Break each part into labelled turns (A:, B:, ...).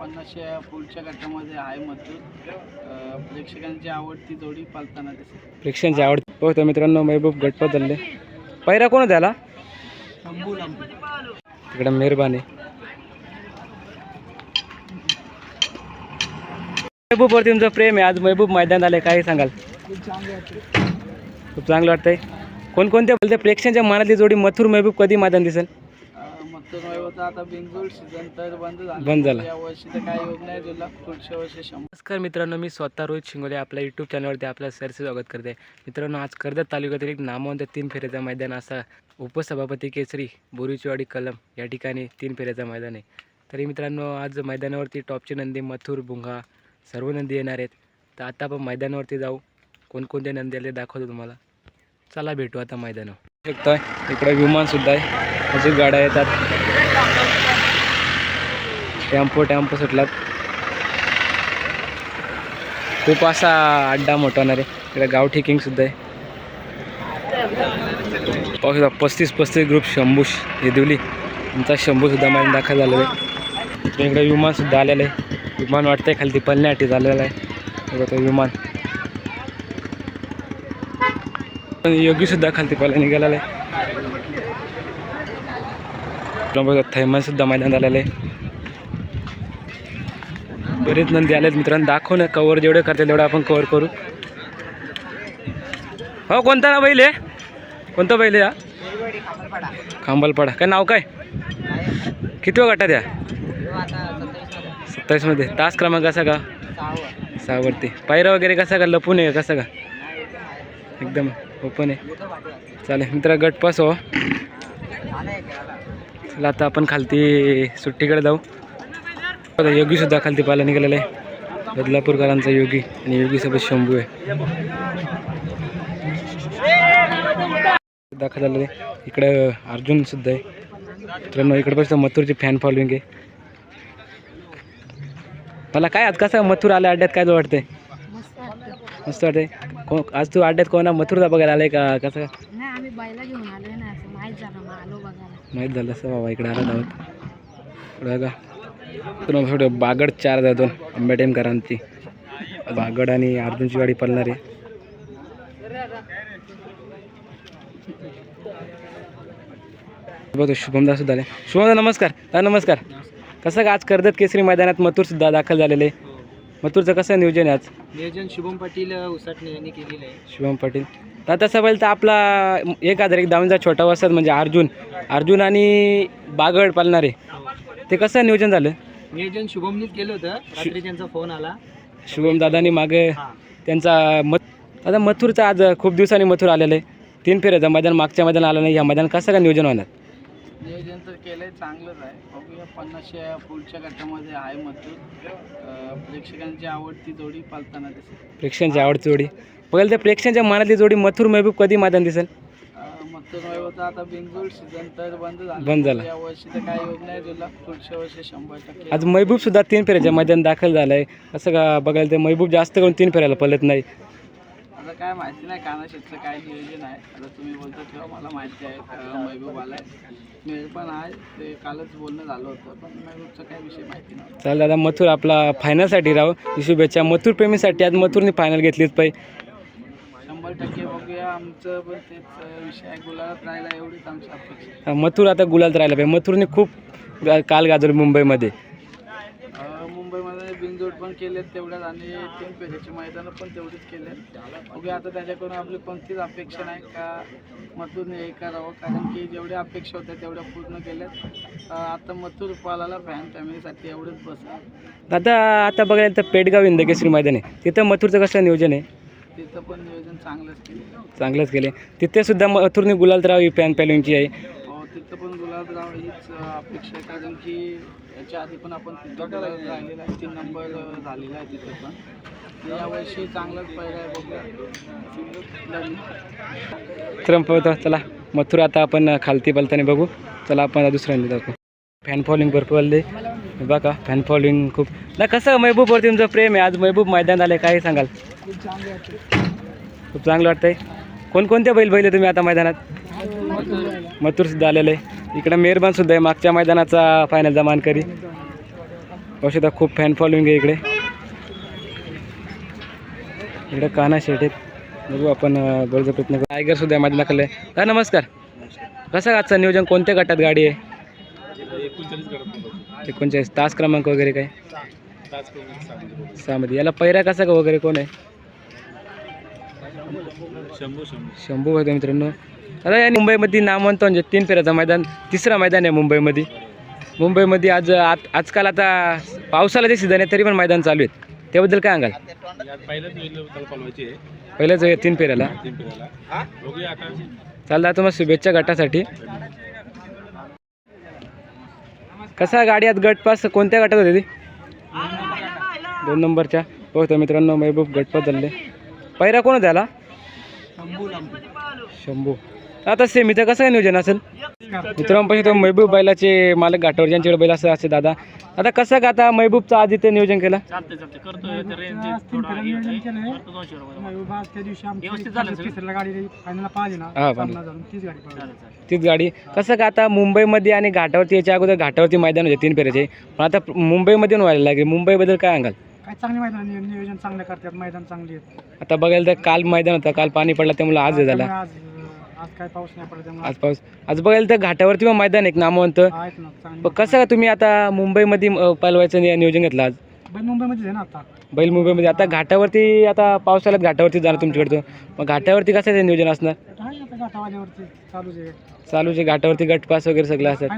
A: पन्नासच्या पुढच्या गटामध्ये आहे अं, प्रेक्षकांची आवडती जोडी पालताना दिसते.
B: प्रेक्षकांची आवड. हो तर मित्रांनो महबूब गटपत झाले पहिरा कोण त्याला? तिकडे मेहरबानी. महबूब वरती तुमचं प्रेम आहे. आज महबूब मैदान आले. काय सांगाल? खूप चांगलं वाटतंय. कोणकोणत्या बोलते? प्रेक्षकांच्या मनातली जोडी मथुर महबूब कधी मैदान दिसेल?
A: मथुर होता आता बिनजोड सीझन तर बंद झाला.
B: बंद झाला.
A: या वर्षी तर काही योग नाही. तुला पुढच्या वर्षी शंभर.
B: नमस्कार मित्रांनो मी स्वतः रोहित शिंगोले आपल्या यूट्यूब चॅनलवरती आपलं सरसे स्वागत करते. मित्रांनो आज कर्जत तालुक्यातील एक नामवंत तीन फेऱ्याचा मैदान असा उपसभापती केसरी बोरीचीवाडी कलम या ठिकाणी तीन फेऱ्याचा मैदान आहे. तरी मित्रांनो आज मैदानावरती टॉपचे नंदी मथुर भुंगा सर्व नंदी येणार आहेत. तर आता आपण मैदानावरती जाऊ. कोणकोणते नंदी आले दाखवतो तुम्हाला. चला भेटू आता मैदानावर. शकतोय इकडे विमानसुद्धा आहे. अजून गाड्या येतात. टेम्पो टेम्पो सुटलात. खूप असा अड्डा मोठा होणार आहे. इकडे गावठी किंग सुद्धा आहे. पाहू शकता पस्तीस पस्तीस ग्रुप शंभूश येदिवली आमचा शंभू सुद्धा मला दाखल झालेला आहे. इकडे विमान सुद्धा आलेलं आहे. विमान वाटतंय खाली पलण्यासाठी झालेलं आहे. बघा तो विमान. योगी सुद्धा खालती पल्ल्या निघालेला आहे. इकडं थैमान सुद्धा मैदान झालेलं आहे. बरेच नंदी आलेत मित्रांनो. दाखव ना कवर जेवढे करते तेवढं आपण कवर करू. हो कोणता ना बैल आहे कोणता बैल आहे हा? खांबलपाडा. काय नाव काय? किती गटात या? सत्तावीसमध्ये. तास क्रमांक कसा का? सहावरती. पायरा वगैरे कसा का? लपून आहे कसा का? एकदम ओपन आहे. चालेल. मित्र गटपास हो. चला आता आपण खालती सुट्टीकडे जाऊ. आता योगी सुद्धा खालती पाहायला निघालेला आहे. बदलापूरकरांचा योगी आणि योगी सोबत शंभू आहे. दाखल झालेलं. आहे इकडं अर्जुन सुद्धा आहे. मित्रांनो इकडे बसतं मथुरची फॅन फॉलोईंग आहे. मला काय आज कसं मथुर आलं अड्ड्यात काय वाटतंय? मस्त वाटतंय. को आज तू अड्ड्यात कोणा मथुरला बघायला आलाय का कसं?
C: आलोय माहीत झालं
B: असं बाबा इकडे आला आहोत. इकडं बघा. पुन्हा थोडं बागड चार हजार दोन आंबेडेमकरांची बागड आणि अर्जुनची गाडी पळणार. आहे बघतो शुभमदा सुद्धा आले शुभमदा नमस्कार. दा नमस्कार. कसं का आज कर्जत केसरी मैदानात मथुर सुद्धा दाखल झालेले? मथुरचं कसं नियोजन आहे आज?
A: नियोजन शुभम पाटील उसाटणे यांनी केलेलं आहे.
B: शुभम पाटील. तर तसं पाहिलं तर आपला एक हजार एक दावणीचा छोटा वसत म्हणजे अर्जुन. अर्जुन आणि बागड पालणारे ते कसं नियोजन झालं?
A: नियोजन शुभमनीच केलं होतं. रात्री त्यांचा फोन आला.
B: शुभम दादानी मागे त्यांचा मत आता मथुरचं आज खूप दिवसांनी मथुर आलेलं आहे. तीन फेऱ्याचं मैदान मागच्या मैदान आलं नाही. या मैदान कसं का नियोजन होणार?
A: नियोजन तर केलंय चांगलंच आहे. बघूया पन्नासच्या पुढच्या गटामध्ये आहे मथुर. प्रेक्षकांची आवडती जोडी पालताना दिसते
B: प्रेक्षकांची आवडती जोडी. बघायला तर प्रेक्षकांच्या मनातली जोडी मथुर महबूब कधी मैदान दिसेल?
A: होता. आता बिनजोड सीझन तर बंद झाला.
B: बंद झाला.
A: या वर्षी तर काही योग नाही. तुला पुढच्या वर्षी शंभर टक्के
B: आज महबूब सुद्धा तीन फेऱ्याच्या मैदान दाखल झालं आहे असं का बघायला तर महबूब जास्त करून तीन फेऱ्याला पळत नाही.
A: आता काय माहिती नाही. कानाशीतलं काय नियोजन आहे. आता तुम्ही बोलता तेव्हा मला माहिती आहे अं, महबूब आलाय. मेळ पण आहे. ते कालच बोलणं झालं होतं पण महबूबचा काय विषय माहिती नव्हता.
B: चालेल दादा मथुर आपला फायनलसाठी राव शुभेच्छा. मथुर प्रेमीसाठी आज मथुरने फायनल घेतलीच पाहिजे
A: शंभर टक्के बघूया. आमचं पण तेच विषय गुलाबात राहिला एवढीच आमची अपेक्षा
B: मथुर आता गुलाल राहिला पाहिजे. मथुरने खूप गा- काल गाजवलं मुंबईमध्ये.
A: अं, मुंबईमध्ये बिनजोड पण केलेत तेवढ्याच आणि तीन पेढ्याची मैदानं पण तेवढीच केलेत. बघूया आता त्याच्याकडून आपली कोणतीच अपेक्षा नाही का मथुरने हे करावं. कारण की जेवढ्या अपेक्षा होत्या तेवढ्या पूर्ण केल्यात. अं, आता मथुर पालाला फॅन फॅमिलीसाठी एवढंच बस
B: आता आता बघायला तर पेडगाव इंदकेश्वरी मैदान आहे. तिथं मथुरचं कसं नियोजन आहे?
A: तिथं पण नियोजन चांगलंच केलं.
B: चांगलंच केले. तिथे सुद्धा मथुरने गुलाल राव ही पॅन पॅलिंगची आहे.
A: तिथं पण गुलाबराव हीच अं, अपेक्षा आहे. कारण की याच्या आधी पण आपण तिथं गुलाब राहिलेला आहे. तीन नंबर अं, झालेला आहे तिथे पण. यावर्षी चांगलाच पहिला आहे बघूया.
B: तर पळतो चला. मथुर आता आपण खालती पलताने बघू. चला आपण आता दुसऱ्यांदा दाखवू फॅन फॉलोइंग भरपूर आले बघा फॅन फॉलोइंग खूप. ना कसं महबूबवरती तुमचं प्रेम आहे. आज महबूब मैदान आले काय सांगाल? खूप चांगलं वाटतंय. कोणकोणते बैल बैल तुम्ही आता मैदानात? मथुर सुद्धा आलेलं आहे. इकडं मेहरबान सुद्धा आहे मागच्या मैदानाचा फायनलचा मानकरी. करी शकता खूप फॅन फॉलोइंग आहे इकडे. इकडे काना शेट आहेत. बघू आपण अं, बोलायचा प्रयत्न करू टायगर सुद्धा माझ्या आहे हा नमस्कार. कसं आजचं नियोजन? कोणत्या गटात गाडी आहे? एकोणचाळीस तास क्रमांक वगैरे काय? सहामध्ये. याला पैरा कसा का वगैरे कोण आहे? शंभू होते मित्रांनो. आता या मुंबईमध्ये नामवंत म्हणजे तीन फेऱ्याचं मैदान तिसरं मैदान आहे मुंबईमध्ये. मुंबईमध्ये आज आज आजकाल आता पावसाला जे सीझन आहे तरी पण मैदान चालू आहेत. त्याबद्दल काय सांगाल? पहिल्याच आहे. तीन फेऱ्याला. चालता तुम्हाला शुभेच्छा गटासाठी. कसा गाडी आज गट पास कोणत्या गटात होती ती? दोन नंबरच्या. बघतो मित्रांनो महबूब गटपात झाले पहिला कोण त्याला शंभू. आता सेमीचं कसं काय नियोजन असेल? मित्रांनो पाहिजे तो महबूब बैलाचे मालक घाटावर ज्यांच्याकडे बैल असं असे दादा. आता कसं का आता महबूबचं आज इथे नियोजन केलं? हा. तीच गाडी कसं का आता मुंबईमध्ये आणि घाटावरती याच्या अगोदर घाटावरती मैदान होते तीन फेऱ्याचे पण आता मुंबईमध्ये व्हायला लागेल. मुंबईबद्दल काय सांगाल?
A: काय चांगली मैदान नियोजन चांगलं करतात मैदान चांगली आहेत.
B: आता बघायला तर काल मैदान होतं काल पाणी पडलं त्यामुळे आज झाला.
A: आज काय पाऊस नाही पडत त्यामुळे
B: आज पाऊस आज बघायला तर घाटावरती पण मैदान एक नामवंत.
A: आहेत ना चांगली
B: पण कसं का तुम्ही आता मुंबईमध्ये अं, पळवायचं नि- नियोजन घेतलं आज?
A: मुंबईमध्येच आहे ना आता.
B: बैल मुंबईमध्ये. आता घाटावरती आता पावसाळ्यात घाटावरती जाणार तुमच्याकडचं. मग घाटावरती कसं आहे नियोजन असणार?
A: आहे आता चालूच आहे.
B: चालूच आहे घाटावरती गटपास वगैरे सगळं असतात.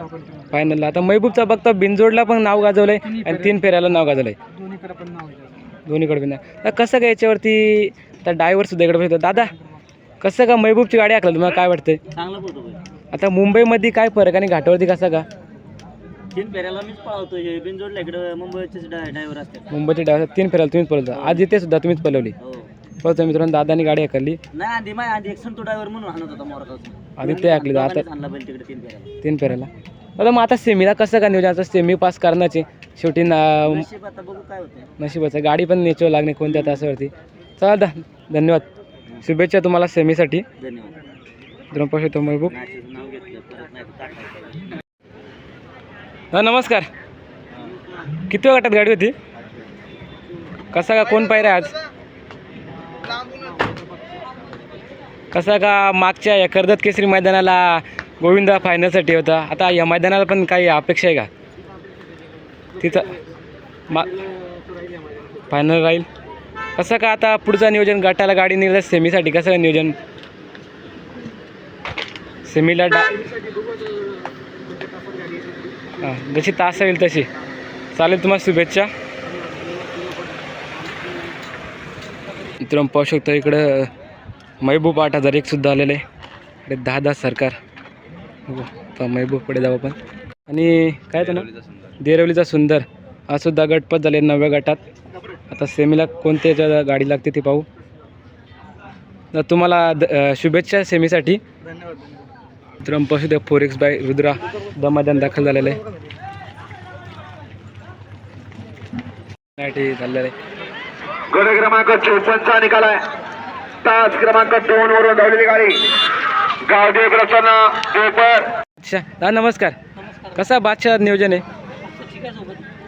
A: करतो
B: फायनलला आता महबूबचा बघता बिनजोडला पण नाव गाजवलंय आणि तीन फेऱ्याला नाव गाजवलंय.
A: दोन्हीकडे पण नाव आहे. त्याचं.
B: दोन्हीकडे आता कसं काय याच्यावरती आता ड्रायव्हर सुद्धा इकडे दादा कसं का महबूबची गाडी आखला तुम्हाला काय वाटतंय?
A: चांगलं
B: आता मुंबईमध्ये काय फरक आणि घाटावरती कसा का?
A: तीन फेऱ्याला मीच पळवतो बिनजोडला इकडे मुंबईचेच ड्रायव्हर असतात.
B: मुंबईच्या ड्रायव्हर तीन फेऱ्याला तुम्हीच पळवता. आज इथे सुद्धा तुम्हीच पळवली.
A: हो.
B: पळतो मित्रांनो दादानी गाडी आखली.
A: नाही आधी माय आधी एक संतो ड्रायव्हर म्हणून आणत होता मोरगावचा.
B: आधी ते आखली आता
A: आणला बैल तिकडे तीन फेऱ्याला.
B: तीन आता मग आता सेमीला कसं का नियोजन? आता सेमी पास करण्याचे. शेवटी ना
A: नशीब आता बघू काय होते
B: नशिबाचं. गाडी पण नेचव लागणे कोणत्या तासावरती. चला दा धन्यवाद. शुभेच्छा तुम्हाला सेमीसाठी.
A: धन्यवाद.
B: द्रौपदी तो महबूब
A: टाकायचं.
B: हा नमस्कार. किती गटात गाडी होती? कसा का कोण पाहिजे आज? कसा का मागच्या या कर्जत केसरी मैदानाला गोविंदा फायनलसाठी होता? आता या मैदानाला पण काही अपेक्षा आहे का? तिथं मा फायनल राहील? कसं का आता पुढचं नियोजन गटाला गाडी निघालं सेमीसाठी कसं काय नियोजन? सेमीला डा हां जशी तास होईल तशी. चालेल तुम्हाला शुभेच्छा. मित्रांनो पाहू शकतो इकडं महबूब आठ हजार एक सुद्धा आलेलं आहे. इकडे दहा दहा सरकार. हो आता महबूब पुढे जाऊ आपण. आणि काय तो ना देरवलीचा सुंदर. हा सुद्धा गटपत झाले नवव्या गटात. आता सेमीला कोणत्या याच्या गाडी लागते ते पाहू. तर तुम्हाला द शुभेच्छा सेमीसाठी. पाहू शकतो फोर एक्स बाय रुद्रा. सुद्धा मैदान दाखल झालेलं आहे. झालेलं आहे.
D: गड क्रमांक चोपन्नचा निकाल आहे. तास क्रमांक दोन वरून धावलेली गाडी. गावदेव प्रसन्न पेपर
B: अच्छा. हा नमस्कार. कसा बादशाह नियोजन आहे?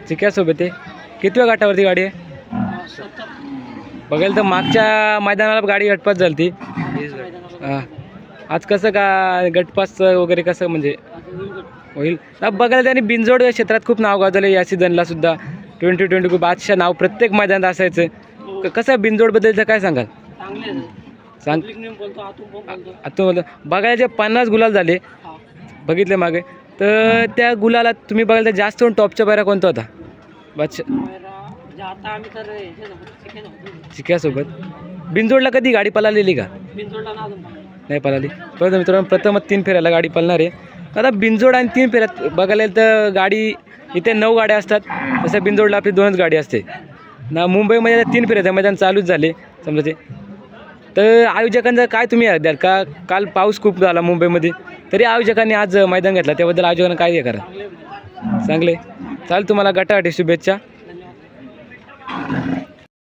B: चिक्यासोबत. आहे. किती वेळ गाठावरती गाडी आहे? बघेल तर मागच्या मैदानाला गाडी गटपास झाली आज कसं का गटपास वगैरे कसं म्हणजे होईल? आता बघायला त्याने या क्षेत्रात खूप नाव गाजवलं या सीझनला सुद्धा. ट्वेंटी ट्वेंटी खूप बादशाह नाव प्रत्येक मैदानात असायचं. क- कसं बिनजोडबद्दलचं काय सांगाल? सांग. आता बोलतो. बघायला जे पन्नास गुलाल झाले बघितले मागे. तर त्या गुलाला तुम्ही बघायला तर जास्त होऊन टॉपच्या पायऱ्या कोणता होता? बादशाह चिक्यासोबत? बिनजोडला कधी गाडी पळालेली का? नाही पळाली परत मित्रांनो प्रथम तीन फेऱ्याला गाडी पळणार आहे आता बिनजोड आणि तीन फेऱ्यात बघायला तर गाडी इथे नऊ गाड्या असतात. तसं बिनजोडला आपली दोनच गाडी असते. ना मुंबईमध्ये आता तीन फेऱ्याचं मैदान चालूच झाले. समजा ते. तर आयोजकांचं काय तुम्ही द्याल? का काल पाऊस खूप झाला मुंबईमध्ये? तरी आयोजकांनी आज मैदान घेतला. त्याबद्दल आयोजकांना काय हे करा? चांगले चालेल तुम्हाला गटासाठी शुभेच्छा.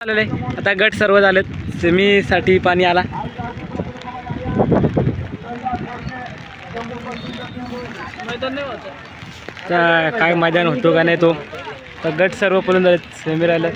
B: आलेलं. आहे आता गट सर्व झालेत. सेमीसाठी पाणी आला. काय मैदान होतो का नाही तो. तर गट सर्व पळून झालेत. सेमी राहिलं